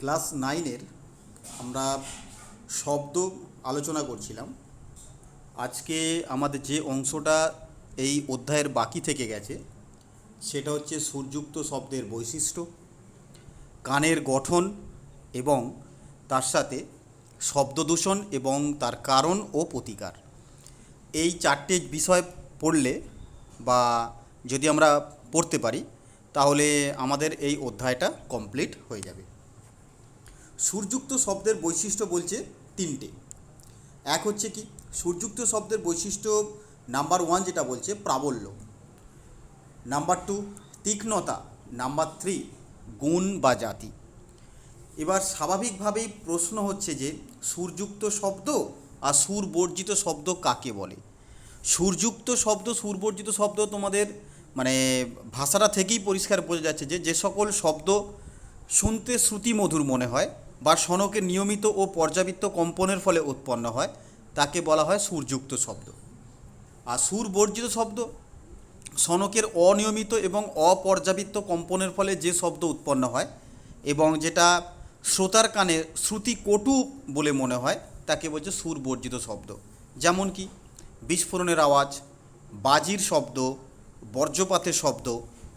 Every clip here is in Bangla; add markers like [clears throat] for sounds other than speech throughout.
ক্লাস নাইনের আমরা শব্দ আলোচনা করছিলাম। আজকে আমাদের যে অংশটা এই অধ্যায়ের বাকি থেকে গেছে, সেটা হচ্ছে সুরযুক্ত শব্দের বৈশিষ্ট্য, কানের গঠন এবং তার সাথে শব্দদূষণ এবং তার কারণ ও প্রতিকার। এই চারটে বিষয় পড়লে বা যদি আমরা পড়তে পারি, তাহলে আমাদের এই অধ্যায়টা কমপ্লিট হয়ে যাবে। সুরযুক্ত শব্দের বৈশিষ্ট্য বলছে তিনটে। এক হচ্ছে কি? সুরযুক্ত শব্দের বৈশিষ্ট্য নাম্বার ওয়ান যেটা বলছে প্রাবল্য। নাম্বার টু, তীক্ষ্ণতা। নাম্বার থ্রি, গুণ বা জাতি। এবার স্বাভাবিকভাবেই প্রশ্ন হচ্ছে যে সুরযুক্ত শব্দ আর সুর বর্জিত শব্দ কাকে বলে? সুরযুক্ত শব্দ, সুরবর্জিত শব্দ তোমাদের মানে ভাষাটা থেকেই পরিষ্কার বোঝা যাচ্ছে যে যে সকল শব্দ শুনতে শ্রুতিমধুর মনে হয় বা সনকের নিয়মিত ও পর্যাবৃত্ত কম্পনের ফলে উৎপন্ন হয়, তাকে বলা হয় সুরযুক্ত শব্দ। আর সুর বর্জিত শব্দ, সনকের অনিয়মিত এবং অপর্যাবৃত্ত কম্পনের ফলে যে শব্দ উৎপন্ন হয় এবং যেটা শ্রোতার কানে শ্রুতি কটু বলে মনে হয়, তাকে বলছে সুর বর্জিত শব্দ। যেমন কি, বিস্ফোরণের আওয়াজ, বাজির শব্দ, বর্জ্যপাতের শব্দ,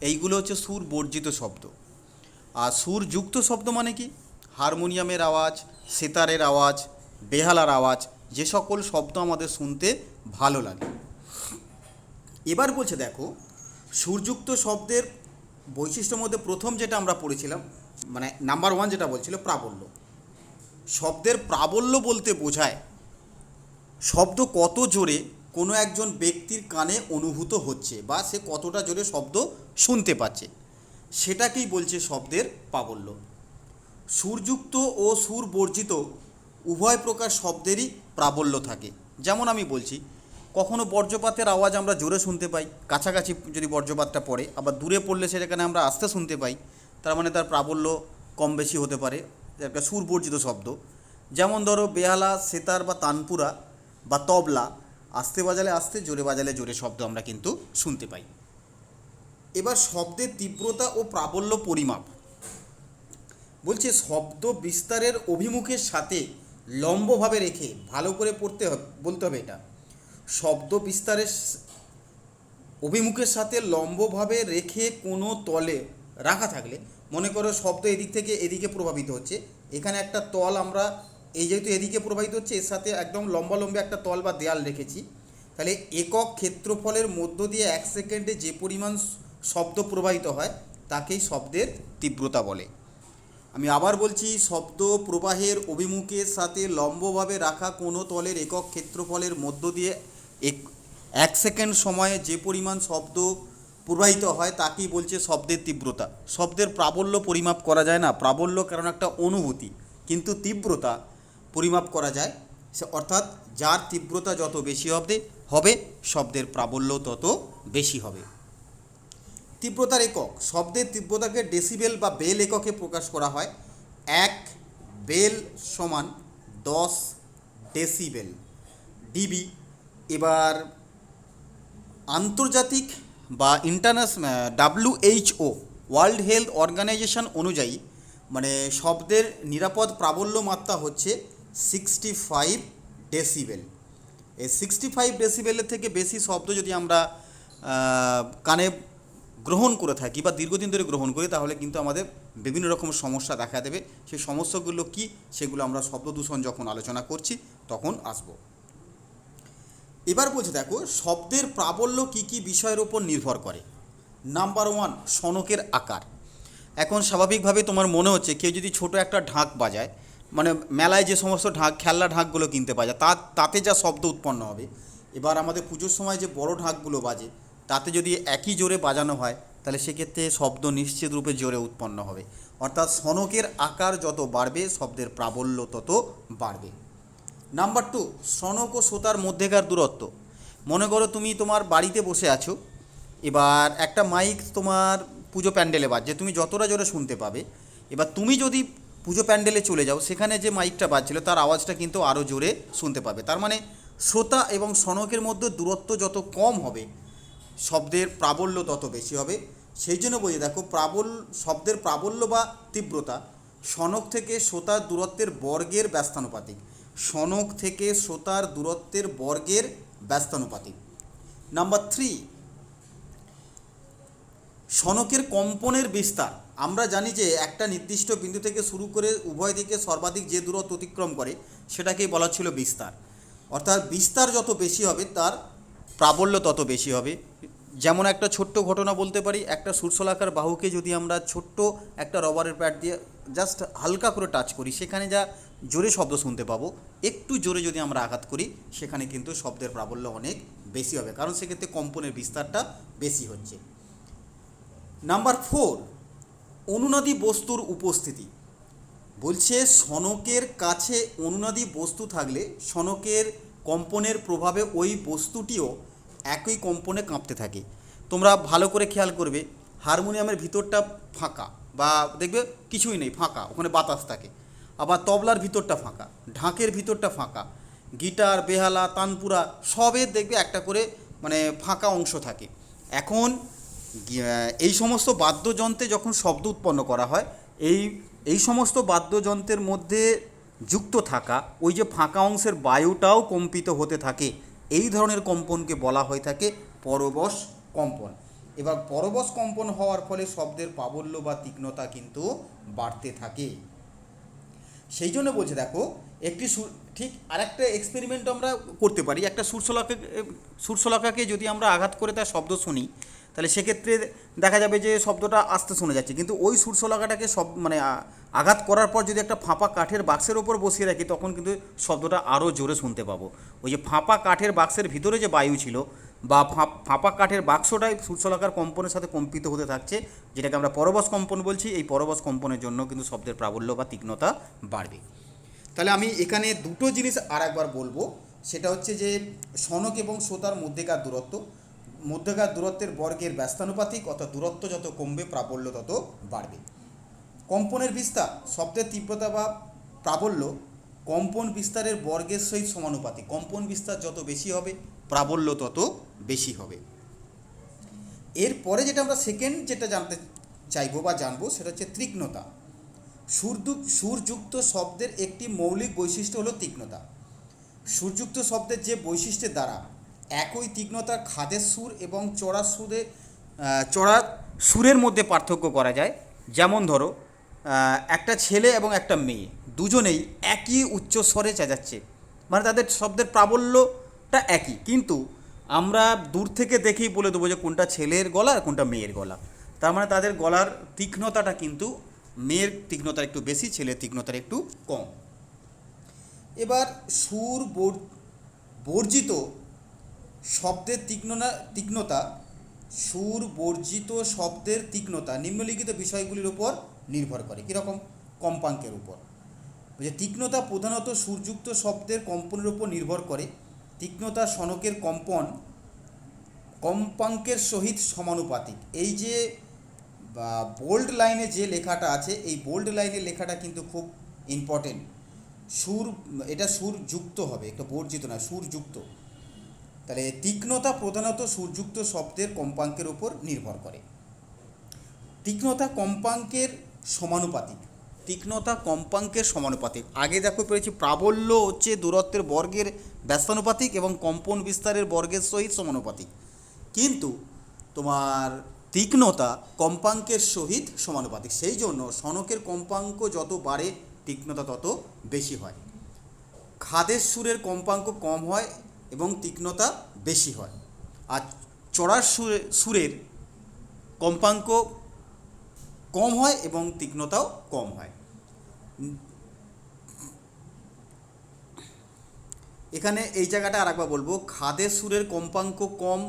এইগুলো হচ্ছে সুর বর্জিত শব্দ। আর সুরযুক্ত শব্দ মানে কি? হারমোনিয়ামের আওয়াজ, সেতারের আওয়াজ, বেহালার আওয়াজ, যে সকল শব্দ আমাদের শুনতে ভালো লাগে। এবার বলছে দেখো, সুরযুক্ত শব্দের বৈশিষ্ট্যের মধ্যে প্রথম যেটা আমরা পড়েছিলাম মানে নাম্বার ওয়ান যেটা বলছিল প্রাবল্য। শব্দের প্রাবল্য বলতে বোঝায় শব্দ কত জোরে কোনো একজন ব্যক্তির কানে অনুভূত হচ্ছে বা সে কতটা জোরে শব্দ শুনতে পাচ্ছে। সেটাকেই বলছে শব্দের প্রাবল্য। সুরযুক্ত ও সুর বর্জিত উভয় প্রকার শব্দেরই প্রাবল্য থাকে। যেমন আমি বলছি, কখনো বর্জ্যপাতের আওয়াজ আমরা জোরে শুনতে পাই, কাছাকাছি যদি বর্জ্যপাতটা পড়ে, আবার দূরে পড়লে সেখানে আমরা আস্তে শুনতে পাই, তার মানে তার প্রাবল্য কম বেশি হতে পারে একটা সুর বর্জিত শব্দ। যেমন ধরো, বেহালা, সেতার বা তানপুরা বা তবলা, আস্তে বাজালে আস্তে, জোরে বাজালে জোরে শব্দ আমরা কিন্তু শুনতে পাই। এবার শব্দের তীব্রতা ও প্রাবল্য পরিমাপ। বলছে, শব্দ বিস্তারের অভিমুখের সাথে লম্বভাবে রেখে ভালো করে পড়তে হবে, বলতে হবে এটা। শব্দ বিস্তারের অভিমুখের সাথে লম্বভাবে রেখে কোনো তলে রাখা থাকলে, মনে করো শব্দ এদিক থেকে এদিকে প্রভাবিত হচ্ছে, এখানে একটা তল আমরা, এই যেহেতু এদিকে প্রভাবিত হচ্ছে, এর সাথে একদম লম্বা লম্বা একটা তল বা দেয়াল রেখেছি, তাহলে একক ক্ষেত্রফলের মধ্য দিয়ে এক সেকেন্ডে যে পরিমাণ শব্দ প্রবাহিত হয়, তাকেই শব্দের তীব্রতা বলে। আমি আবার বলছি শব্দ প্রবাহের অভিমুখের সাথে লম্বভাবে রাখা কোনো তলের একক ক্ষেত্রফলের মধ্য দিয়ে এক এক সেকেন্ড সময়ে যে পরিমাণ শব্দ প্রবাহিত হয় তাকেই বলছে শব্দের তীব্রতা। শব্দের প্রাবল্য পরিমাপ করা যায় না, প্রাবল্য কারণ একটা অনুভূতি, কিন্তু তীব্রতা পরিমাপ করা যায়। সে অর্থাৎ যার তীব্রতা যত বেশি হবে হবে শব্দের প্রাবল্য তত বেশি হবে। তীব্রতার একক। শব্দের তীব্রতাকে ডেসিবেল বা বেল এককে প্রকাশ করা হয়। এক বেল সমান দশ ডেসিবেল ডিবি এবার আন্তর্জাতিক বা international W H O world health organization অনুযায়ী মানে শব্দের নিরাপদ প্রাবল্য মাত্রা হচ্ছে সিক্সটি ফাইভ ডেসিবেল এই সিক্সটি ফাইভ ডেসিবেলের থেকে বেশি শব্দ যদি আমরা কানে গ্রহণ করে থাকি বা দীর্ঘদিন ধরে গ্রহণ করি, তাহলে কিন্তু আমাদের বিভিন্ন রকম সমস্যা দেখা দেবে। সেই সমস্যাগুলো কি, সেগুলো আমরা শব্দ দূষণ যখন আলোচনা করছি, তখন আসব। এবার বলছে দেখো, শব্দের প্রাবল্য কী কী বিষয়ের ওপর নির্ভর করে? নাম্বার ওয়ান সনকের আকার। এখন স্বাভাবিকভাবে তোমার মনে হচ্ছে কেউ যদি ছোট একটা ঢাক বাজায় মানে মেলায় যে সমস্ত ঢাক, খেলনা ঢাকগুলো কিনতে পাওয়া যায় তা তাতে যা শব্দ উৎপন্ন হবে। এবার আমাদের পুজোর সময় যে বড় ঢাকগুলো বাজে তাতে যদি একই জোরে বাজানো হয়, তাহলে সেক্ষেত্রে শব্দ নিশ্চিত রূপে জোরে উৎপন্ন হবে। অর্থাৎ সনকের আকার যত বাড়বে, শব্দের প্রাবল্য তত বাড়বে। নাম্বার টু, সনক ও শ্রোতার মধ্যেকার দূরত্ব। মনে করো তুমি তোমার বাড়িতে বসে আছো, এবার একটা মাইক তোমার পুজো প্যান্ডেলে বাজছে, তুমি যতটা জোরে শুনতে পাবে। এবার তুমি যদি পুজো প্যান্ডেলে চলে যাও, সেখানে যে মাইকটা বাজছিল, তার আওয়াজটা কিন্তু আরও জোরে শুনতে পাবে। তার মানে শ্রোতা এবং সনকের মধ্যে দূরত্ব যত কম হবে শব্দের প্রাবল্য তত বেশি হবে। সেই জন্য বলি, দেখো, প্রাবল, শব্দের প্রাবল্য বা তীব্রতা সনক থেকে শ্রোতার দূরত্বের বর্গের ব্যস্তানুপাতিক। সনক থেকে শ্রোতার দূরত্বের বর্গের ব্যস্তানুপাতিক। নাম্বার থ্রি, সনকের কম্পনের বিস্তার। আমরা জানি যে একটা নির্দিষ্ট বিন্দু থেকে শুরু করে উভয় দিকে সর্বাধিক যে দূরত্ব অতিক্রম করে, সেটাকেই বলা ছিল বিস্তার। অর্থাৎ বিস্তার যত বেশি হবে, তার প্রাবল্য তত বেশি হবে। যেমন একটা ছোট্ট ঘটনা বলতে পারি, একটা সুরসলাকার বাহুকে যদি আমরা ছোট্ট একটা রবারের প্যাড দিয়ে জাস্ট হালকা করে টাচ করি, সেখানে যা জোরে শব্দ শুনতে পাবো, একটু জোরে যদি আমরা আঘাত করি, সেখানে কিন্তু শব্দের প্রাবল্য অনেক বেশি হবে, কারণ সেক্ষেত্রে কম্পনের বিস্তারটা বেশি হচ্ছে। নাম্বার ফোর অনুনাদি বস্তুর উপস্থিতি। বলছে সনকের কাছে অনুনাদি বস্তু থাকলে সনকের কম্পনের প্রভাবে ওই বস্তুটিও একই কম্পনে কাঁপতে থাকে। তোমরা ভালো করে খেয়াল করবে, হারমোনিয়ামের ভিতরটা ফাঁকা বা দেখবে কিছুই নেই, ফাঁকা, ওখানে বাতাস থাকে। আবার তবলার ভিতরটা ফাঁকা, ঢাকের ভিতরটা ফাঁকা, গিটার, বেহালা, তানপুরা সবের দেখবে একটা করে মানে ফাঁকা অংশ থাকে। এখন এই সমস্ত বাদ্যযন্ত্রে যখন শব্দ উৎপন্ন করা হয়, এই এই সমস্ত বাদ্যযন্ত্রের মধ্যে যুক্ত থাকা, ওই যে ফাঁকা অংশের বায়ুটাও কম্পিত হতে থাকে। এই ধরনের কম্পনকে বলা হয়ে থাকে পরবশ কম্পন। এবার পরবশ কম্পন হওয়ার ফলে শব্দের প্রাবল্য বা তীক্ষ্ণতা কিন্তু বাড়তে থাকে। সেই জন্য বলছে, দেখো, একটি সুর ঠিক আরেকটা এক্সপেরিমেন্ট আমরা করতে পারি। একটা সুরসলাকে সুরসলাকাকে যদি আমরা আঘাত করে তার শব্দ শুনি তাহলে সেক্ষেত্রে দেখা যাবে যে শব্দটা আস্তে শোনা যাচ্ছে। কিন্তু ওই সুরশলাকাটাকে সব মানে আঘাত করার পর যদি একটা ফাঁপা কাঠের বাক্সের ওপর বসিয়ে রাখি, তখন কিন্তু শব্দটা আরও জোরে শুনতে পাবো। ওই যে ফাঁপা কাঠের বাক্সের ভিতরে যে বায়ু ছিল, বা ফাঁপা কাঠের বাক্সটাই সুরশলাকার কম্পনের সাথে কম্পিত হতে থাকছে, যেটাকে আমরা পরবশ কম্পন বলছি। এই পরবশ কম্পনের জন্য কিন্তু শব্দের প্রাবল্য বা তীক্ষ্ণতা বাড়বে। তাহলে আমি এখানে দুটো জিনিস আর একবার বলব। সেটা হচ্ছে যে সনক এবং শ্রোতার মধ্যেকার দূরত্ব। মধ্যেকার দূরত্বের বর্গের ব্যস্তানুপাতিক অর্থাৎ দূরত্ব যত কমবে, প্রাবল্য তত বাড়বে। কম্পনের বিস্তার, শব্দের তীব্রতা বা প্রাবল্য কম্পন বিস্তারের বর্গের সহিত সমানুপাতিক। কম্পন বিস্তার যত বেশি হবে, প্রাবল্য তত বেশি হবে। এরপরে যেটা আমরা সেকেন্ড যেটা জানতে চাইব বা জানব, সেটা হচ্ছে তীক্ষ্ণতা। সুরযুক সুরযুক্ত শব্দের একটি মৌলিক বৈশিষ্ট্য হলো তীক্ষ্ণতা। সুরযুক্ত শব্দের যে বৈশিষ্ট্যের দ্বারা একই তীক্ষ্ণতার খাদের সুর এবং চড়া সুরে চড়া সুরের মধ্যে পার্থক্য করা যায়। যেমন ধরো একটা ছেলে এবং একটা মেয়ে দুজনেই একই উচ্চস্বরে চেঁচাচ্ছে। মানে তাদের শব্দের প্রাবল্যটা একই। কিন্তু আমরা দূর থেকে দেখেই বলে দেবো যে কোনটা ছেলের গলা আর কোনটা মেয়ের গলা। তার মানে তাদের গলার তীক্ষ্ণতাটা কিন্তু মেয়ের তীক্ষ্ণতা একটু বেশি, ছেলের তীক্ষ্ণতার একটু কম। এবার সুর বর্জিত শব্দের তীক্ষ্ণতা তীক্ষ্ণতা, সুর বর্জিত শব্দের তীক্ষ্ণতা নিম্নলিখিত বিষয়গুলির উপর নির্ভর করে। কীরকম? কম্পাঙ্কের উপর। যে তীক্ষ্ণতা প্রধানত সুরযুক্ত শব্দের কম্পনের উপর নির্ভর করে। তীক্ষ্ণতা সনকের কম্পন কম্পাঙ্কের সহিত সমানুপাতিক। এই যে বোল্ড লাইনে যে লেখাটা আছে, এই বোল্ড লাইনের লেখাটা কিন্তু খুব ইম্পর্টেন্ট সুর, এটা সুর যুক্ত হবে, একটা বর্জিত না সুর যুক্ত তাহলে তীক্ষ্ণতা প্রধানত সুরযুক্ত শব্দের কম্পাঙ্কের উপর নির্ভর করে। তীক্ষ্ণতা কম্পাঙ্কের সমানুপাতিক। তীক্ষ্ণতা কম্পাঙ্কের সমানুপাতিক। আগে দেখো পেরেছি প্রাবল্য হচ্ছে দূরত্বের বর্গের ব্যস্তানুপাতিক এবং কম্পন বিস্তারের বর্গের সহিত সমানুপাতিক। কিন্তু তোমার তীক্ষ্ণতা কম্পাঙ্কের সহিত সমানুপাতিক। সেই জন্য সনকের কম্পাঙ্ক যত বাড়ে, তীক্ষ্ণতা তত বেশি হয়। খাদের সুরের কম্পাঙ্ক কম হয় এবং তীক্ষ্ণতা বেশি হয়। আর চড়ার সুরে, সুরের কম্পাঙ্ক কম হয় এবং তীক্ষ্ণতাও কম হয়। এখানে এই জায়গাটা আর একবার বলব, খাদের সুরের কম্পাঙ্ক কম,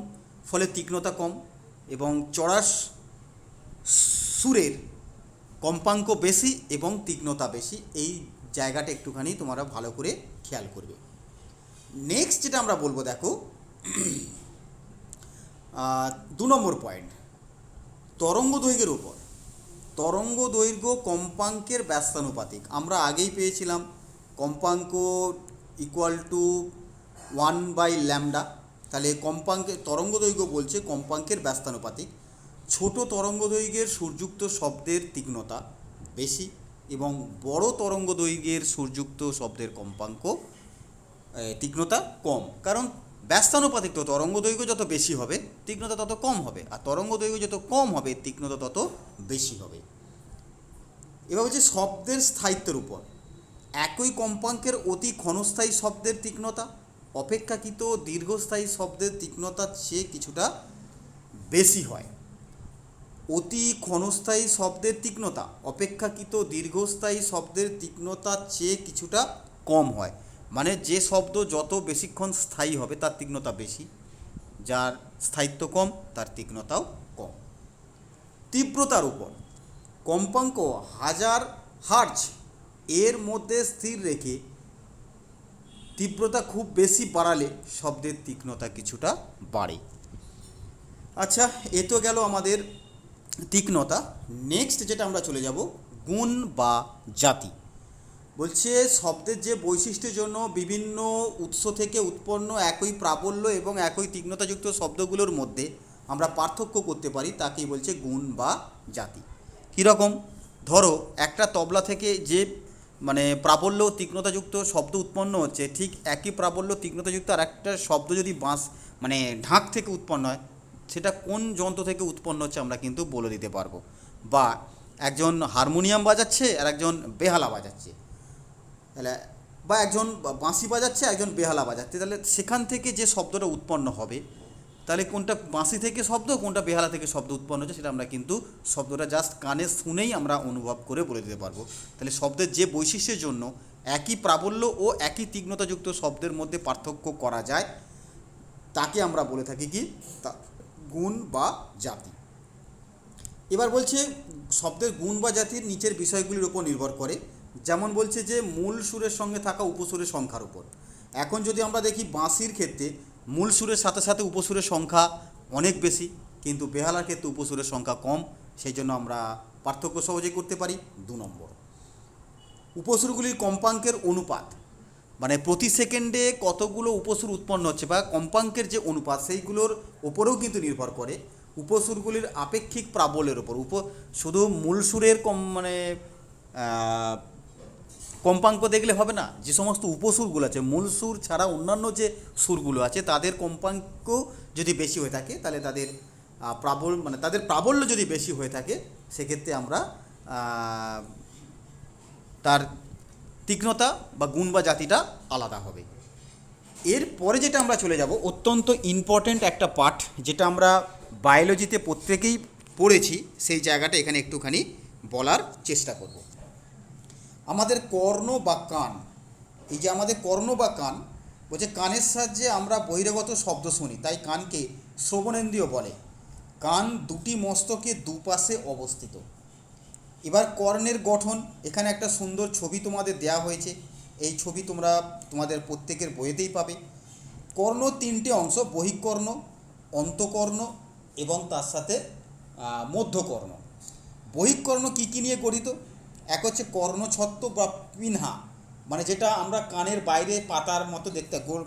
ফলে তীক্ষ্ণতা কম এবং চড়ার সুরের কম্পাঙ্ক বেশি এবং তীক্ষ্ণতা বেশি, এই জায়গাটা একটুখানি তোমরা ভালো করে খেয়াল করবে। নেক্সট যেটা আমরা বলব, দেখো দু নম্বর পয়েন্ট তরঙ্গ দৈর্ঘ্যের উপর। তরঙ্গ দৈর্ঘ্য কম্পাঙ্কের ব্যস্তানুপাতিক আমরা আগেই পেয়েছিলাম কম্পাঙ্ক equal to one by lambda তাহলে কম্পাঙ্কের তরঙ্গ দৈর্ঘ্য বলছে কম্পাঙ্কের ব্যস্তানুপাতিক ছোট তরঙ্গ দৈর্ঘ্যের সুরযুক্ত শব্দের তীক্ষ্ণতা বেশি এবং বড় তরঙ্গ দৈর্ঘ্যের সুরযুক্ত শব্দের কম্পাঙ্ক তীক্ষ্ণতা কম। কারণ ব্যস্তানুপাতিক তরঙ্গ দৈর্ঘ্য যত বেশি হবে, তীক্ষ্ণতা তত কম হবে। আর তরঙ্গ দৈর্ঘ্য যত কম হবে, তীক্ষ্ণতা তত বেশি হবে। এবার হচ্ছে শব্দের স্থায়িত্বের উপর। একই কম্পাঙ্কের অতি ক্ষণস্থায়ী শব্দের তীক্ষ্ণতা, অপেক্ষাকৃত দীর্ঘস্থায়ী শব্দের তীক্ষ্ণতার চেয়ে কিছুটা বেশি হয়। অতি ক্ষণস্থায়ী শব্দের তীক্ষ্ণতা, অপেক্ষাকৃত দীর্ঘস্থায়ী শব্দের তীক্ষ্ণতার চেয়ে কিছুটা কম হয়। মানে যে শব্দ যত বেশিক্ষণ স্থায়ী হবে, তার তীক্ষ্ণতা বেশি। যার স্থায়িত্ব কম, তার তীক্ষ্ণতাও কম। তীব্রতার উপর। কম্পাঙ্ক হাজার হার্জ এর মধ্যে স্থির রেখে তীব্রতা খুব বেশি বাড়ালে শব্দের তীক্ষ্ণতা কিছুটা বাড়ে। আচ্ছা এ তো গেল আমাদের তীক্ষ্ণতা। নেক্সট যেটা আমরা চলে যাব, গুণ বা জাতি। বলছে, শব্দের যে বৈশিষ্ট্যের জন্য বিভিন্ন উৎস থেকে উৎপন্ন একই প্রাবল্য এবং একই তীক্ষ্ণতাযুক্ত শব্দগুলোর মধ্যে আমরা পার্থক্য করতে পারি, তাকেই বলছে গুণ বা জাতি। কীরকম? ধরো, একটা তবলা থেকে যে মানে প্রাবল্য তীক্ষ্ণতাযুক্ত শব্দ উৎপন্ন হচ্ছে, ঠিক একই প্রাবল্য, তীক্ষ্ণতাযুক্ত আর একটা শব্দ যদি বাঁশ মানে ঢাক থেকে উৎপন্ন হয়, সেটা কোন যন্ত্র থেকে উৎপন্ন হচ্ছে আমরা কিন্তু বলে দিতে পারব। বা একজন হারমোনিয়াম বাজাচ্ছে আর একজন বেহালা বাজাচ্ছে। তাহলে, বা একজন বাঁশি বাজাচ্ছে, একজন বেহালা বাজাচ্ছে। তাহলে সেখান থেকে যে শব্দটা উৎপন্ন হবে, তাহলে কোনটা বাঁশি থেকে শব্দ, কোনটা বেহালা থেকে শব্দ উৎপন্ন হচ্ছে, সেটা আমরা কিন্তু শব্দটা জাস্ট কানে শুনেই আমরা অনুভব করে বলে দিতে পারব। তাহলে শব্দের যে বৈশিষ্ট্যের জন্য একই প্রাবল্য ও একই তীক্ষ্ণতাযুক্ত শব্দের মধ্যে পার্থক্য করা যায়, তাকে আমরা বলে থাকি কি? গুণ বা জাতি। এবার বলছে, শব্দের গুণ বা জাতির নিচের বিষয়গুলির উপর নির্ভর করে। যেমন বলছে যে মূল সুরের সঙ্গে থাকা উপসুরের সংখ্যার উপর। এখন যদি আমরা দেখি বাঁশির ক্ষেত্রে মূল সুরের সাথে সাথে উপসুরের সংখ্যা অনেক বেশি, কিন্তু বেহালার ক্ষেত্রে উপসুরের সংখ্যা কম, সেই জন্য আমরা পার্থক্য সহজেই করতে পারি দু নম্বর। উপসুরগুলির কম্পাঙ্কের অনুপাত মানে প্রতি সেকেন্ডে কতগুলো উপসুর উৎপন্ন হচ্ছে বা কম্পাঙ্কের যে অনুপাত, সেইগুলোর ওপরেও কিন্তু নির্ভর করে উপসুরগুলির আপেক্ষিক প্রাবল্যের ওপর উপ শুধু মূল সুরের কম মানে কম্পাঙ্ক দেখলে হবে না। যে সমস্ত উপসুরগুলো আছে, মূল সুর ছাড়া অন্যান্য যে সুরগুলো আছে, তাদের কম্পাঙ্ক যদি বেশি হয়ে থাকে, তাহলে তাদের প্রাবল মানে তাদের প্রাবল্য যদি বেশি হয়ে থাকে, সেক্ষেত্রে আমরা তার তীক্ষ্ণতা বা গুণ বা জাতিটা আলাদা হবে। এরপরে যেটা আমরা চলে যাব, অত্যন্ত ইম্পর্ট্যান্ট একটা পার্ট যেটা আমরা বায়োলজিতে প্রত্যেকেই পড়েছি, সেই জায়গাটা এখানে একটুখানি বলার চেষ্টা করব। আমাদের কর্ণ বা কান, এই যে আমাদের কর্ণ বা কান, বলছে কানের সাহায্যে আমরা বহিরাগত শব্দ শুনি, তাই কানকে শ্রবণেন্দ্রিয় বলে। কান দুটি মস্তকে দুপাশে অবস্থিত। এবার কর্ণের গঠন, এখানে একটা সুন্দর ছবি তোমাদের দেয়া হয়েছে, এই ছবি তোমরা তোমাদের প্রত্যেকের বইয়েতেই পাবে। কর্ণ তিনটে অংশ, বহিঃকর্ণ, অন্তকর্ণ এবং তার সাথে মধ্যকর্ণ। বহিঃকর্ণ কী কী নিয়ে গঠিত? এক হচ্ছে কর্ণছত্র বা পিনহা মানে যেটা আমরা কানের বাইরে পাতার মতো দেখতে গোল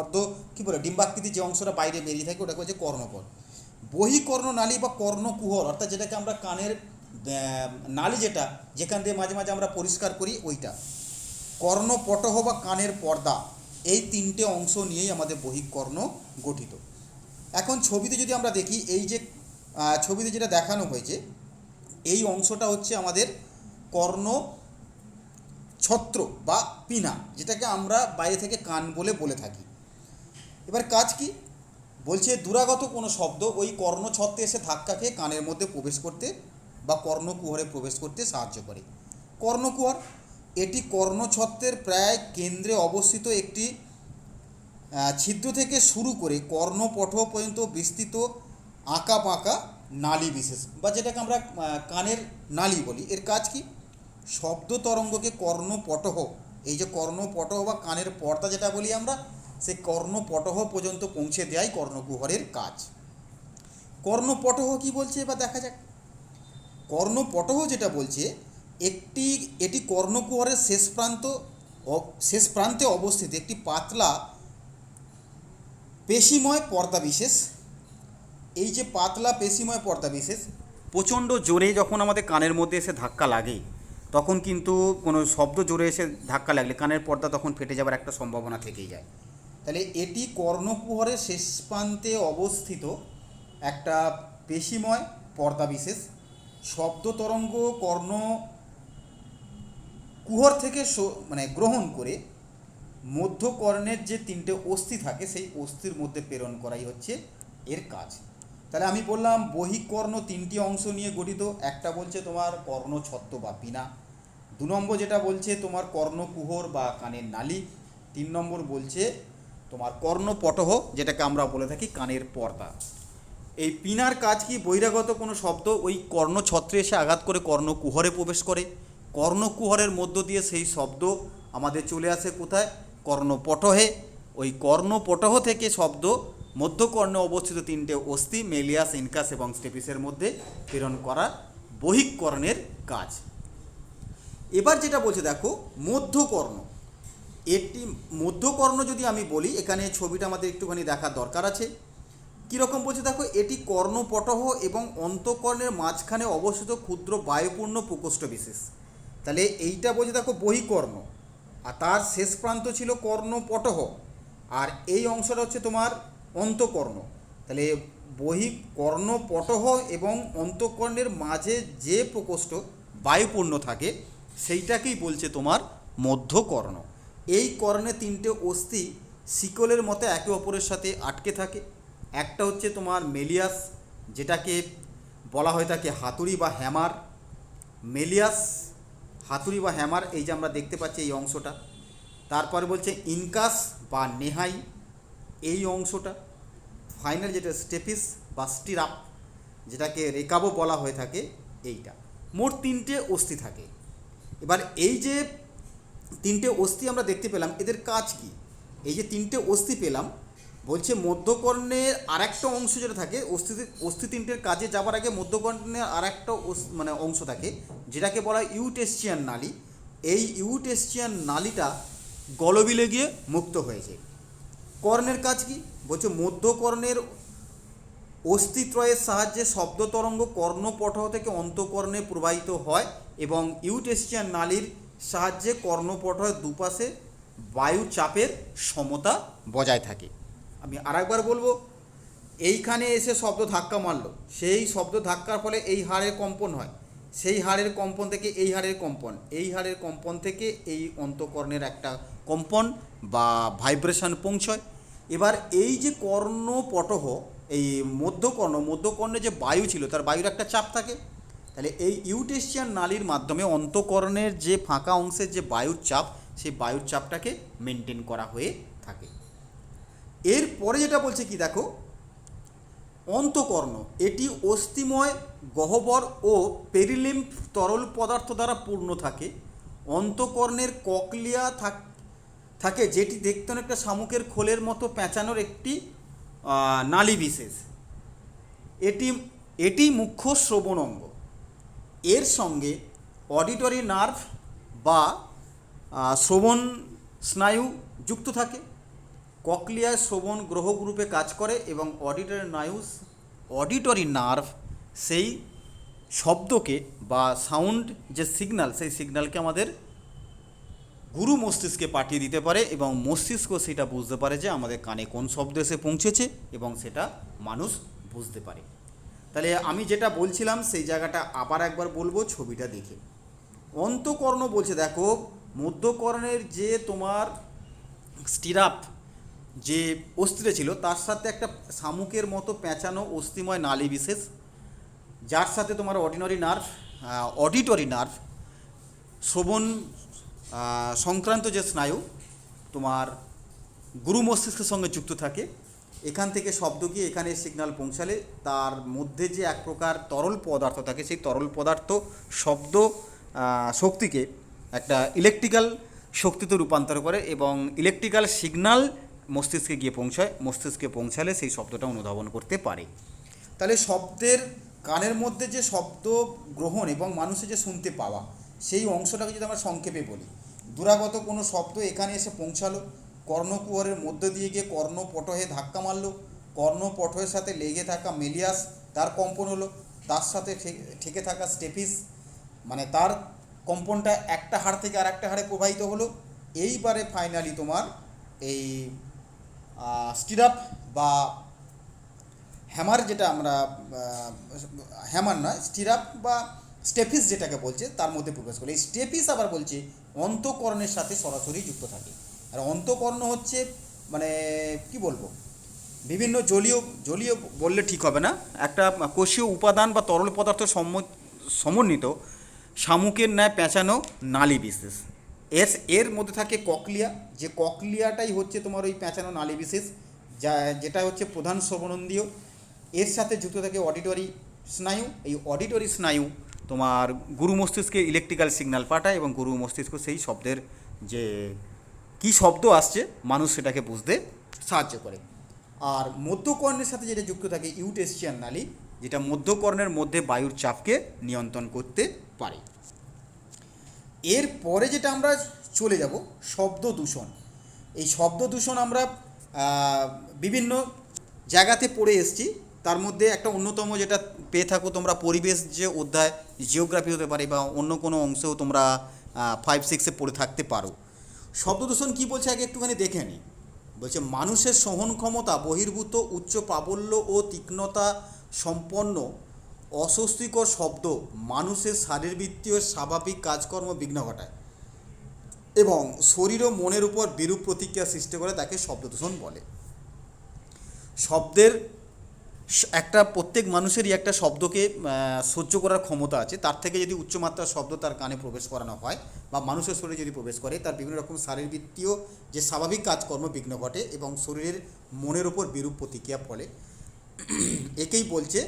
অর্ধ, কী বলে ডিম্বাকৃতি যে অংশটা বাইরে বেরিয়ে থাকে, ওটাকে হচ্ছে কর্ণপদ বহিকর্ণ নালী বা কর্ণকুহর, অর্থাৎ যেটাকে আমরা কানের নালী যেটা, যেখান দিয়ে মাঝে মাঝে আমরা পরিষ্কার করি, ওইটা। কর্ণপটহ বা কানের পর্দা, এই তিনটে অংশ নিয়েই আমাদের বহিকর্ণ গঠিত। এখন ছবিতে যদি আমরা দেখি, এই যে ছবিতে যেটা দেখানো হয়েছে, এই অংশটা হচ্ছে আমাদের কর্ণ ছত্র বা পিনা, যেটাকে আমরা বাইরে থেকে কান বলে বলে থাকি। এবার কাজ কি? বলছে দুরাগত কোনো শব্দ ওই কর্ণছত্রে এসে ধাক্কা খেয়ে কানের মধ্যে প্রবেশ করতে বা কর্ণকুহরে প্রবেশ করতে সাহায্য করে। কর্ণকুহর এটি কর্ণছত্রের প্রায় কেন্দ্রে অবস্থিত একটি ছিদ্র থেকে শুরু করে কর্ণপটহ পর্যন্ত বিস্তৃত আঁকা বাঁকা নালী বিশেষ, বা যেটাকে আমরা কানের নালী বলি। এর কাজ কি? শব্দ তরঙ্গকে কর্ণপটহ। এই যে কর্ণপটহ বা কানের পর্দা যেটা বলি আমরা, সেই কর্ণপটহ পর্যন্ত পৌঁছে দেওয়াই কর্ণকুহরের কাজ। কর্ণপটহ কি বলছে? এবার দেখা যাক। কর্ণপটহ যেটা বলছে, একটি, এটি কর্ণকুহরের শেষ প্রান্ত শেষ প্রান্তে অবস্থিত। একটি পাতলা পেশিময় পর্দা বিশেষ। এই যে পাতলা পেশিময় পর্দা বিশেষ, প্রচণ্ড জোরে যখন আমাদের কানের মধ্যে এসে ধাক্কা লাগে তখন কিন্তু কোনো শব্দ জোরে এসে ধাক্কা লাগলে, কানের পর্দা তখন ফেটে যাওয়ার একটা সম্ভাবনা থেকেই যায়। তাহলে এটি কর্ণকুহরের শেষ প্রান্তে অবস্থিত একটা পেশিময় পর্দা বিশেষ। শব্দ তরঙ্গ কর্ণ কুহর থেকে মানে গ্রহণ করে মধ্যকর্ণের যে তিনটে অস্থি থাকে, সেই অস্থির মধ্যে প্রেরণ করাই হচ্ছে এর কাজ। তাহলে আমি বললাম বহিকর্ণ তিনটি অংশ নিয়ে গঠিত, একটা বলছে তোমার কর্ণছত্র বা পিনা দু নম্বর যেটা বলছে তোমার কর্ণকুহর বা কানের নালি, তিন নম্বর বলছে তোমার কর্ণপটহ, যেটাকে আমরা বলে থাকি কানের পর্দা। এই পিনার কাজ কি? বহিরাগত কোনো শব্দ? ওই কর্ণছত্রে এসে আঘাত করে কর্ণকুহরে প্রবেশ করে। কর্ণকুহরের মধ্য দিয়ে সেই শব্দ আমাদের চলে আসে কোথায়? কর্ণপটহে। ওই কর্ণপটহ থেকে শব্দ মধ্যকর্ণে অবস্থিত তিনটে অস্থি, মেলিয়াস, ইনকাস এবং স্টেপিসের মধ্যে প্রেরণ করা বহিকর্ণের কাজ। এবার যেটা বলছে, দেখো, মধ্যকর্ণ। একটি মধ্যকর্ণ যদি আমি বলি, এখানে ছবিটা আমাদের একটুখানি দেখার দরকার আছে। কীরকম বলছে, দেখো, এটি কর্ণপটহ এবং অন্তকর্ণের মাঝখানে অবস্থিত ক্ষুদ্র বায়ুপূর্ণ প্রকোষ্ঠ বিশেষ তাহলে এইটা বলছে, দেখো, বহিকর্ণ। আর তার শেষ প্রান্ত ছিল কর্ণপটহ। আর এই অংশটা হচ্ছে তোমার অন্তকর্ণ। তাহলে বহি কর্ণপটহ এবং অন্তকর্ণের মাঝে যে প্রকোষ্ঠ বায়ুপূর্ণ থাকে সেইটাকেই বলছে তোমার মধ্যকর্ণ। এই কর্ণে তিনটে অস্থি শিকলের মতো একে অপরের সাথে আটকে থাকে। একটা হচ্ছে তোমার মেলিয়াস, যেটাকে বলা হয়ে থাকে হাতুড়ি বা হ্যামার। মেলিয়াস, হাতুড়ি বা হ্যামার, এই যে আমরা দেখতে পাচ্ছি এই অংশটা। তারপরে বলছে ইনকাস বা নেহাই, এই অংশটা। ফাইনাল যেটা স্টেপিস বা স্টিরাপ, যেটাকে রেকাবো বলা হয়ে থাকে, এইটা। মোট তিনটে অস্থি থাকে। এবার এই যে তিনটে অস্থি আমরা দেখতে পেলাম, এদের কাজ কি? এই যে তিনটে অস্থি পেলাম, বলছে মধ্যকর্ণের আর একটা অংশ যেটা থাকে অস্থি অস্থি তিনটের কাজে যাবার আগে মধ্যকর্ণের আর একটা মানে অংশ থাকে, যেটাকে বলা হয় ইউটেস্টিয়ান নালী। এই ইউটেস্টিয়ান নালীটা গলবিলে গিয়ে মুক্ত হয়েছে। কর্ণের কাজ কি? বলছে মধ্যকর্ণের অস্থিত্রয়ের সাহায্যে শব্দ তরঙ্গ কর্ণপটহ থেকে অন্তকর্ণে প্রবাহিত হয় এবং ইউটেস্টিয়ান নালীর সাহায্যে কর্ণপটহের দুপাশে, বায়ু চাপের সমতা বজায় থাকে। আমি আরেকবার বলব, এইখানে এসে শব্দ ধাক্কা মারলো। সেই শব্দ ধাক্কার ফলে এই হাড়ের কম্পন হয়। সেই হাড়ের কম্পন থেকে এই হাড়ের কম্পন, এই হাড়ের কম্পন থেকে এই অন্তকর্ণের একটা কম্পন বা ভাইব্রেশন পৌঁছয়। এবার এই যে কর্ণপটহ, এই মধ্যকর্ণ মধ্যকর্ণে যে বায়ু ছিল, তার বায়ুর একটা চাপ থাকে। তাহলে এই ইউটেশিয়ান নালীর মাধ্যমে অন্তকর্ণের যে ফাঁকা অংশের যে বায়ুর চাপ সেই বায়ুর চাপটাকে মেনটেন করা হয়ে থাকে। এরপরে যেটা বলছে কি দেখো? অন্তকর্ণ, এটি অস্থিময়, গহ্বর ও পেরিলিম্ফ তরল পদার্থ দ্বারা পূর্ণ থাকে। অন্তকর্ণের ককলিয়া থাক থাকে যেটি দেখতে অনেকটা শামুকের খোলের মতো পেঁচানোর একটি নালী বিশেষ। এটি এটি মুখ্য শ্রবণ অঙ্গ এর সঙ্গে অডিটরি নার্ভ বা শ্রবণ স্নায়ু যুক্ত থাকে। ককলিয়ায় শ্রবণ গ্রহগ্রুপে কাজ করে এবং অডিটরি নায়ুস অডিটরি নার্ভ সেই শব্দকে বা সাউন্ড যে সিগনাল সেই সিগনালকে আমাদের গুরু মস্তিষ্কে পাঠিয়ে দিতে পারে এবং মস্তিষ্ক সেটা বুঝতে পারে যে আমাদের কানে কোন শব্দ এসে পৌঁছেছে এবং সেটা মানুষ বুঝতে পারে। তাহলে আমি যেটা বলছিলাম, সেই জায়গাটা আবার একবার বলব ছবিটা দেখে। অন্তকর্ণ বলছে, দেখো, মধ্যকর্ণের যে তোমার স্টিরাপ, যে অস্থিটা ছিল, তার সাথে একটা শামুকের মতো পেঁচানো অস্থিময় নালী বিশেষ, যার সাথে তোমার অর্ডিনারি নার্ভ অডিটরি নার্ভ শ্রবণ সংক্রান্ত যে স্নায়ু, তোমার গুরু মস্তিষ্কের সঙ্গে যুক্ত থাকে এখান থেকে শব্দ গিয়ে এখানে সিগনাল পৌঁছালে তার মধ্যে যে এক প্রকার তরল পদার্থ থাকে, সেই তরল পদার্থ শব্দ শক্তিকে একটা ইলেকট্রিক্যাল শক্তিতে রূপান্তর করে এবং ইলেকট্রিক্যাল সিগনাল মস্তিষ্কে গিয়ে পৌঁছায়। মস্তিষ্কে পৌঁছালে সেই শব্দটা অনুধাবন করতে পারে। তাহলে শব্দের কানের মধ্যে যে শব্দ গ্রহণ এবং মানুষের যে শুনতে পাওয়া, সেই অংশটাকে যদি আমরা সংক্ষেপে বলি, দূরাগত কোনো শব্দ এখানে এসে পৌঁছালো কর্ণকুহরের মধ্য দিয়ে গিয়ে কর্ণপটহে ধাক্কা মারলো। কর্ণপটহের সাথে লেগে থাকা মেলিয়াস তার কম্পন হলো। তার সাথে ঠেকে থাকা স্টেপিস মানে তার কম্পনটা একটা হাড় থেকে আর একটা হাড়ে প্রবাহিত হলো। এইবারে ফাইনালি তোমার এই স্টিরাপ বা হ্যামার যেটা আমরা হ্যামার নয় স্টিরাপ বা স্টেপিস যেটাকে বলছে, তার মধ্যে প্রবেশ করে এই স্টেপিস আবার বলছে, অন্তকরণের সাথে সরাসরি যুক্ত থাকে। আর অন্তকর্ণ হচ্ছে মানে কি বলব? বিভিন্ন জলীয় জলীয় বললে ঠিক হবে না। একটা কোষীয় উপাদান বা তরল পদার্থ সমন্বিত, শামুকের ন্যায় পেঁচানো নালী বিশেষ এর এর মধ্যে থাকে ককলিয়া। যে ককলিয়াটাই হচ্ছে তোমার ওই পেঁচানো নালী বিশেষ যা, যেটা হচ্ছে প্রধান শ্রবণন্দীয় এর সাথে যুক্ত থাকে অডিটরি স্নায়ু। এই অডিটরি স্নায়ু তোমার গুরু মস্তিষ্কে ইলেকট্রিক্যাল সিগন্যাল পাঠায় এবং গুরু মস্তিষ্ক সেই শব্দের যে কী শব্দ আসছে? মানুষ সেটাকে বুঝতে সাহায্য করে। আর মধ্যকর্ণের সাথে যেটা যুক্ত থাকে ইউটেস্টিয়ান নালী, যেটা মধ্যকর্ণের মধ্যে বায়ুর চাপকে নিয়ন্ত্রণ করতে পারে। এর পরে যেটা আমরা চলে যাব, শব্দ দূষণ। এই শব্দ দূষণ আমরা বিভিন্ন জায়গাতে পড়ে এসেছি। তার মধ্যে একটা অন্যতম যেটা পেয়ে থাকো তোমরা পরিবেশ যে অধ্যায়, জিওগ্রাফি হতে পারে বা অন্য কোনো অংশেও তোমরা ফাইভ সিক্সে পড়ে থাকতে পারো। শব্দ দূষণ কী বলছে আগে একটুখানি দেখে নিই বলছে, মানুষের সহন ক্ষমতা বহির্ভূত, উচ্চ প্রাবল্য ও তীক্ষ্ণতা সম্পন্ন অস্বস্তিকর শব্দ মানুষের শারীরবৃত্তীয় স্বাভাবিক কাজকর্ম বিঘ্ন ঘটায় এবং শরীর ও মনের উপর বিরূপ প্রতিক্রিয়া সৃষ্টি করে তাকে শব্দদূষণ বলে। শব্দের একটা প্রত্যেক মানুষেরই একটা শব্দকে সহ্য করার ক্ষমতা আছে। তার থেকে যদি উচ্চমাত্রার শব্দ তার কানে প্রবেশ করানো হয় বা মানুষের শরীরে যদি প্রবেশ করে, তার বিভিন্ন রকম শারীরবৃত্তীয় যে স্বাভাবিক কাজকর্ম বিঘ্ন ঘটে এবং শরীরের মনের উপর বিরূপ প্রতিক্রিয়া ফলে। [clears throat] একেই বলছে,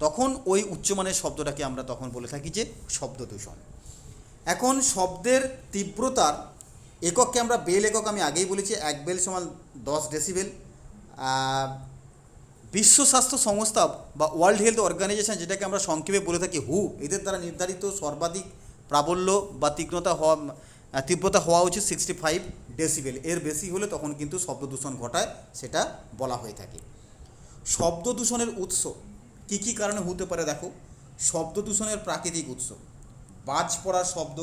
তখন ওই উচ্চমানের শব্দটাকে আমরা তখন বলে থাকি যে শব্দ দূষণ। এখন শব্দের তীব্রতার একককে আমরা বেল একক আমি আগেই বলেছি, এক বেল সমান দশ ডেসিবেল। বিশ্ব স্বাস্থ্য সংস্থা বা ওয়ার্ল্ড হেলথ অর্গানাইজেশন যেটাকে আমরা সংক্ষেপে বলে থাকি হু এদের দ্বারা নির্ধারিত সর্বাধিক প্রাবল্য বা তীক্ষ্ণতা হওয়া, তীব্রতা হওয়া উচিত সিক্সটি ফাইভ ডেসিবেল এর বেশি হলে তখন কিন্তু শব্দ দূষণ ঘটায়, সেটা বলা হয়ে থাকে। শব্দ দূষণের উৎস কী কী কারণে হতে পারে দেখো? শব্দ দূষণের প্রাকৃতিক উৎস। বাজ পড়ার শব্দ,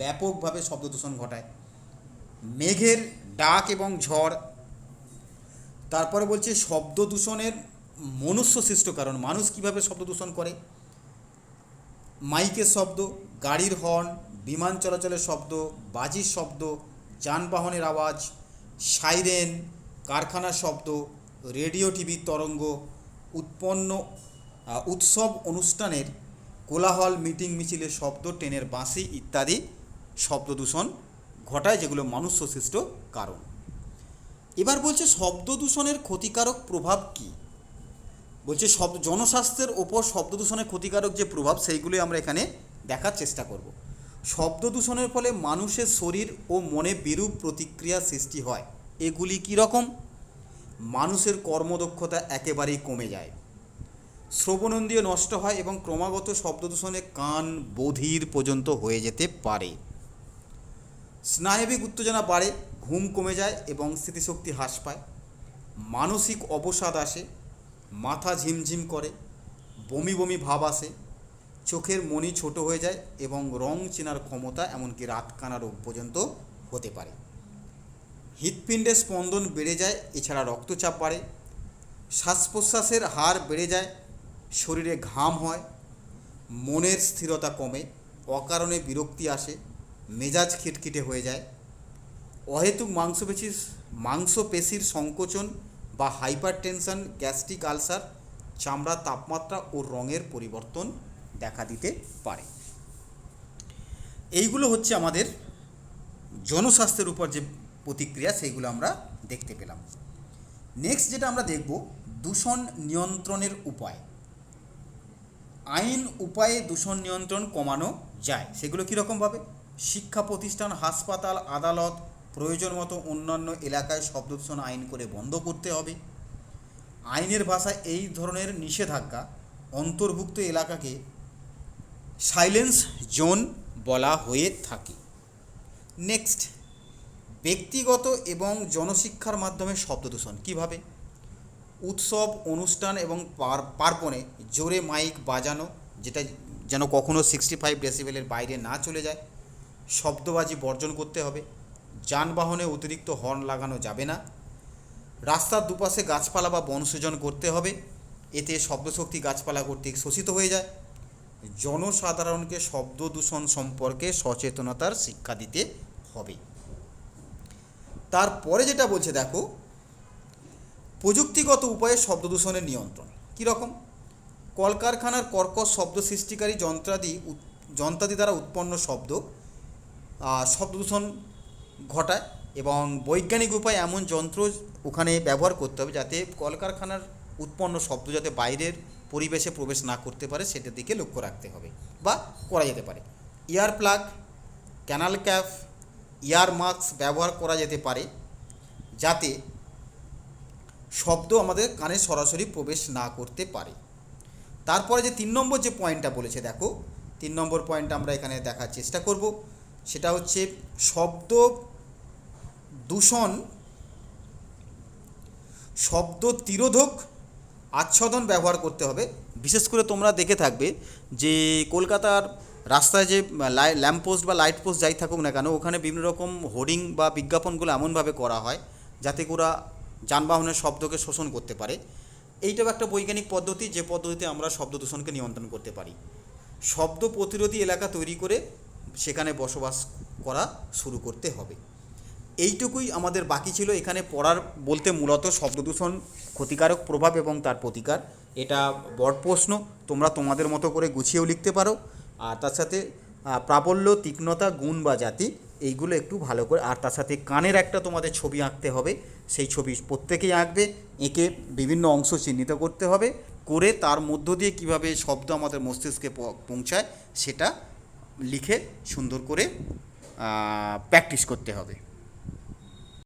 ব্যাপকভাবে শব্দ দূষণ ঘটায়। মেঘের ডাক এবং ঝড় তারপরে বলছে শব্দ দূষণের মনুষ্য সৃষ্ট কারণ। মানুষ কীভাবে শব্দ দূষণ করে? মাইকের শব্দ, গাড়ির হর্ন, বিমান চলাচলের শব্দ, বাজির শব্দ, যানবাহনের আওয়াজ, সাইরেন, কারখানার শব্দ, রেডিও টিভির তরঙ্গ, উৎপন্ন উৎসব অনুষ্ঠানের কোলাহল, মিটিং মিছিলের শব্দ, ট্রেনের বাঁশি ইত্যাদি শব্দ দূষণ ঘটায়, যেগুলো মানুষ সৃষ্ট কারণ। এবার বলছে শব্দ দূষণের ক্ষতিকারক প্রভাব কী? বলছে শব্দ, জনস্বাস্থ্যের ওপর শব্দ দূষণের ক্ষতিকারক যে প্রভাব, সেইগুলি আমরা এখানে দেখার চেষ্টা করব। শব্দ দূষণের ফলে মানুষের শরীর ও মনে বিরূপ প্রতিক্রিয়া সৃষ্টি হয়। এগুলি কী রকম? মানুষের কর্মদক্ষতা একেবারেই কমে যায়। শ্রবণেন্দ্রিয় নষ্ট হয় এবং ক্রমাগত শব্দ দূষণে কান, বধির পর্যন্ত হয়ে যেতে পারে। স্নায়বিক উত্তেজনা বাড়ে ঘুম কমে যায় এবং স্মৃতিশক্তি হ্রাস পায়। মানসিক অবসাদ আসে, মাথা ঝিমঝিম করে, বমি বমি ভাব আসে, চোখের মনি ছোট হয়ে যায় এবং রং চেনার ক্ষমতা এমনকি রাত কানা রোগ পর্যন্ত হতে পারে। হৃৎপিণ্ডের স্পন্দন বেড়ে যায়, এছাড়া রক্তচাপ বাড়ে। শ্বাস প্রশ্বাসের হার বেড়ে যায়, শরীরে ঘাম হয়, মনের স্থিরতা কমে, অকারণে বিরক্তি আসে, মেজাজ খিটখিটে হয়ে যায় অহেতুক মাংসপেশির মাংসপেশির সংকোচন বা হাইপার টেনশন গ্যাস্ট্রিক আলসার চামড়ার তাপমাত্রা ও রঙের পরিবর্তন দেখা দিতে পারে। এইগুলো হচ্ছে আমাদের জনস্বাস্থ্যের উপর যে প্রতিক্রিয়া, সেইগুলো আমরা দেখতে পেলাম। নেক্সট যেটা আমরা দেখব, দূষণ নিয়ন্ত্রণের উপায়। আইন উপায়ে দূষণ নিয়ন্ত্রণ কমানো যায়। সেগুলো কীরকমভাবে? শিক্ষা প্রতিষ্ঠান, হাসপাতাল, আদালত প্রয়োজন মতো অন্যান্য এলাকায় শব্দ দূষণ আইন করে বন্ধ করতে হবে। আইনের ভাষায় এই ধরনের নিষেধাজ্ঞা অন্তর্ভুক্ত এলাকাকে সাইলেন্স জোন বলা হয়ে থাকে। নেক্সট ব্যক্তিগত এবং জনশিক্ষার মাধ্যমে শব্দ দূষণ কীভাবে? উৎসব, অনুষ্ঠান এবং পার, পার্বণে জোরে মাইক বাজানো, যেটা যেন কখনো সিক্সটি ফাইভ ডেসিবেলের বাইরে না চলে যায়, শব্দবাজি বর্জন করতে হবে। যানবাহনে অতিরিক্ত হর্ন লাগানো যাবে না। রাস্তার দুপাশে গাছপালা বা বনসৃজন করতে হবে। এতে শব্দশক্তি গাছপালা কর্তৃক শোষিত হয়ে যায়। জনসাধারণকে শব্দ দূষণ সম্পর্কে সচেতনতার শিক্ষা দিতে হবে। তারপরে যেটা বলছে, দেখো, প্রযুক্তিগত উপায়ে শব্দ দূষণের নিয়ন্ত্রণ। কীরকম কলকারখানার কর্কশ শব্দ সৃষ্টিকারী যন্ত্রাদি যন্ত্রাদি দ্বারা উৎপন্ন শব্দ শব্দ দূষণ ঘটায় এবং বৈজ্ঞানিক উপায়ে এমন যন্ত্র ওখানে ব্যবহার করতে হবে যাতে কলকারখানার উৎপন্ন শব্দ যাতে বাইরের পরিবেশে প্রবেশ না করতে পারে, সেটার দিকে লক্ষ্য রাখতে হবে বা করা যেতে পারে। Ear plug canal cap ear mask ব্যবহার করা যেতে পারে যাতে শব্দ আমাদের কানে সরাসরি প্রবেশ না করতে পারে। তারপরে যে তিন নম্বর যে পয়েন্টটা বলেছে, দেখো, তিন নম্বর পয়েন্ট আমরা এখানে দেখার চেষ্টা করব। সেটা হচ্ছে শব্দ দূষণ, শব্দ তিরোধক আচ্ছাদন ব্যবহার করতে হবে। বিশেষ করে তোমরা দেখে থাকবে যে কলকাতার রাস্তায় যে লাই ল্যাম্পপোস্ট বা লাইট পোস্ট যাই থাকুক না কেন, ওখানে বিভিন্ন রকম হোর্ডিং বা বিজ্ঞাপনগুলো এমনভাবে করা হয় যাতে করে যানবাহনের শব্দকে শোষণ করতে পারে। এইটাও একটা বৈজ্ঞানিক পদ্ধতি, যে পদ্ধতিতে আমরা শব্দ দূষণকে নিয়ন্ত্রণ করতে পারি। শব্দ প্রতিরোধী এলাকা তৈরি করে সেখানে বসবাস করা শুরু করতে হবে। এইটুকুই আমাদের বাকি ছিল। এখানে পড়ার বলতে মূলত শব্দদূষণ ক্ষতিকারক প্রভাব এবং তার প্রতিকার। এটা বড় প্রশ্ন, তোমরা তোমাদের মতো করে গুছিয়েও লিখতে পারো। আর তার সাথে প্রাবল্য, তীক্ষ্ণতা, গুণ বা জাতি, এইগুলো একটু ভালো করে আর তার সাথে কানের একটা তোমাদের ছবি আঁকতে হবে। সেই ছবি প্রত্যেকেই আঁকবে, এঁকে বিভিন্ন অংশ চিহ্নিত করতে হবে। করে তার মধ্য দিয়ে কীভাবে শব্দ আমাদের মস্তিষ্কে পৌঁছায়, সেটা লিখে সুন্দর করে প্র্যাকটিস করতে হবে।